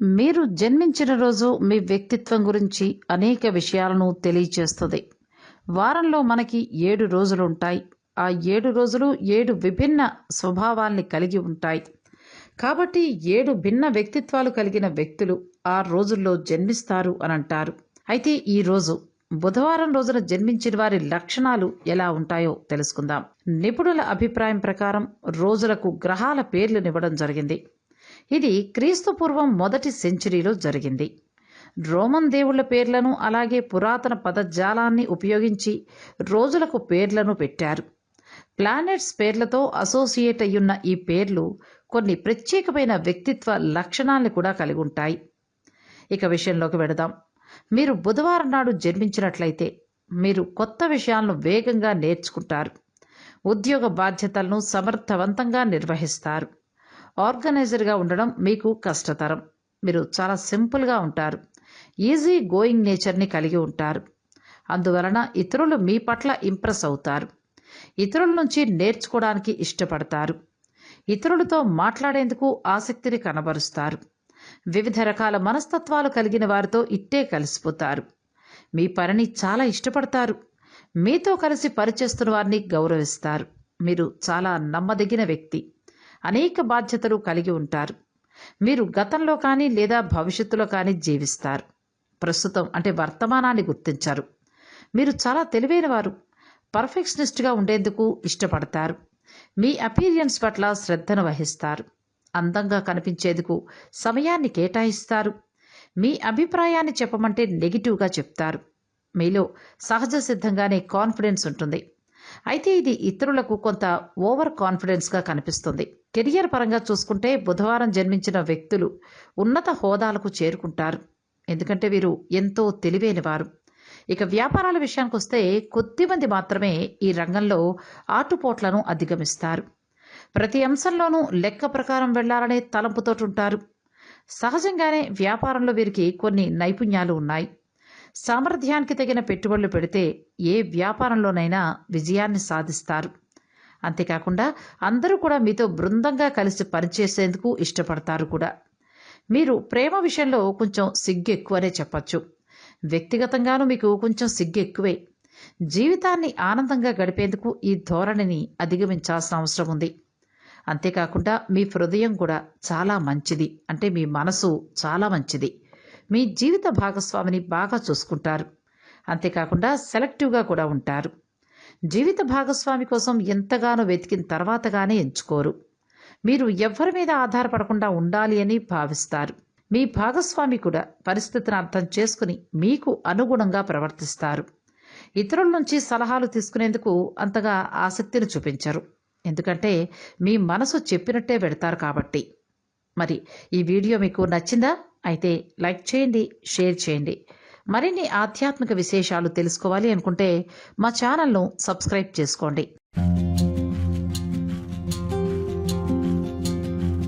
మీరు జన్మించిన రోజు మీ వ్యక్తిత్వం గురించి అనేక విషయాలను తెలియచేస్తుంది. వారంలో మనకి ఏడు రోజులు ఉంటాయి ఆ ఏడు రోజులు ఏడు విభిన్న స్వభావాల్ని కలిగి ఉంటాయి. కాబట్టి ఏడు భిన్న వ్యక్తిత్వాలు కలిగిన వ్యక్తులు ఆ రోజుల్లో జన్మిస్తారు అని అంటారు అయితే ఈ రోజు బుధవారం రోజున జన్మించిన వారి లక్షణాలు ఎలా ఉంటాయో తెలుసుకుందాం. నిపుణుల అభిప్రాయం ప్రకారం రోజులకు గ్రహాల పేర్లు ఇవ్వడం జరిగింది. ఇది క్రీస్తు పూర్వం మొదటి సెంచరీలో జరిగింది. రోమన్ దేవుళ్ళ పేర్లను అలాగే పురాతన పదజాలాన్ని ఉపయోగించి రోజులకు పేర్లను పెట్టారు. ప్లానెట్స్ పేర్లతో అసోసియేట్ అయ్యున్న ఈ పేర్లు కొన్ని ప్రత్యేకమైన వ్యక్తిత్వ లక్షణాలను కూడా కలిగి ఉంటాయి. ఇక విషయంలోకి వెడదాం మీరు బుధవారం నాడు జన్మించినట్లయితే మీరు కొత్త విషయాలను వేగంగా నేర్చుకుంటారు. ఉద్యోగ బాధ్యతలను సమర్థవంతంగా నిర్వహిస్తారు. ఆర్గనైజర్గా ఉండడం మీకు కష్టతరం. మీరు చాలా సింపుల్గా ఉంటారు. ఈజీ గోయింగ్ నేచర్ని కలిగి ఉంటారు. అందువలన ఇతరులు మీ పట్ల ఇంప్రెస్ అవుతారు. ఇతరుల నుంచి నేర్చుకోవడానికి ఇష్టపడతారు. ఇతరులతో మాట్లాడేందుకు ఆసక్తిని కనబరుస్తారు. వివిధ రకాల మనస్తత్వాలు కలిగిన వారితో ఇట్టే కలిసిపోతారు. మీ పనిని చాలా ఇష్టపడతారు. మీతో కలిసి పనిచేస్తున్న వారిని గౌరవిస్తారు. మీరు చాలా నమ్మదగిన వ్యక్తి. అనేక బాధ్యతలు కలిగి ఉంటారు. మీరు గతంలో కానీ లేదా భవిష్యత్తులో కానీ జీవిస్తారు. ప్రస్తుతం అంటే వర్తమానాన్ని గుర్తించారు. మీరు చాలా తెలివైన వారు. పర్ఫెక్షనిస్ట్గా ఉండేందుకు ఇష్టపడతారు. మీ అపీరియన్స్ పట్ల శ్రద్ధను వహిస్తారు. అందంగా కనిపించేందుకు సమయాన్ని కేటాయిస్తారు. మీ అభిప్రాయాన్ని చెప్పమంటే నెగిటివ్గా చెప్తారు. మీలో సహజ సిద్ధంగానే కాన్ఫిడెన్స్ ఉంటుంది. అయితే ఇది ఇతరులకు కొంత ఓవర్ కాన్ఫిడెన్స్గా కనిపిస్తుంది. కెరియర్ పరంగా చూసుకుంటే బుధవారం జన్మించిన వ్యక్తులు ఉన్నత హోదాలకు చేరుకుంటారు. ఎందుకంటే వీరు ఎంతో తెలివైన వారు. ఇక వ్యాపారాల విషయానికి వస్తే కొద్దిమంది మాత్రమే ఈ రంగంలో ఆటుపోట్లను అధిగమిస్తారు. ప్రతి అంశంలోనూ లెక్క ప్రకారం వెళ్ళాలనే తలంపుతోటుంటారు సహజంగానే వ్యాపారంలో వీరికి కొన్ని నైపుణ్యాలు ఉన్నాయి. సామర్థ్యానికి తగిన పెట్టుబడులు పెడితే ఏ వ్యాపారంలోనైనా విజయాన్ని సాధిస్తారు. అంతేకాకుండా అందరూ కూడా మీతో బృందంగా కలిసి పనిచేసేందుకు ఇష్టపడతారు కూడా. మీరు ప్రేమ విషయంలో కొంచెం సిగ్గు ఎక్కువనే చెప్పచ్చు. వ్యక్తిగతంగానూ మీకు కొంచెం సిగ్గు ఎక్కువే జీవితాన్ని ఆనందంగా గడిపేందుకు ఈ ధోరణిని అధిగమించాల్సిన అవసరం ఉంది. అంతేకాకుండా మీ హృదయం కూడా చాలా మంచిది. అంటే మీ మనసు చాలా మంచిది. మీ జీవిత భాగస్వామిని బాగా చూసుకుంటారు. అంతేకాకుండా సెలెక్టివ్గా కూడా ఉంటారు. జీవిత భాగస్వామి కోసం ఎంతగానో వెతికిన తర్వాతగానే ఎంచుకోరు. మీరు ఎవ్వరి మీద ఆధారపడకుండా ఉండాలి అని భావిస్తారు. మీ భాగస్వామి కూడా పరిస్థితిని అర్థం చేసుకుని మీకు అనుగుణంగా ప్రవర్తిస్తారు. ఇతరుల నుంచి సలహాలు తీసుకునేందుకు అంతగా ఆసక్తిని చూపించరు. ఎందుకంటే మీ మనసు చెప్పినట్టే పెడతారు కాబట్టి. మరి ఈ వీడియో మీకు నచ్చిందా? అయితే లైక్ చేయండి షేర్ చేయండి. మరిన్ని ఆధ్యాత్మిక విశేషాలు తెలుసుకోవాలి అనుకుంటే మా ఛానల్ను సబ్స్క్రైబ్ చేసుకోండి.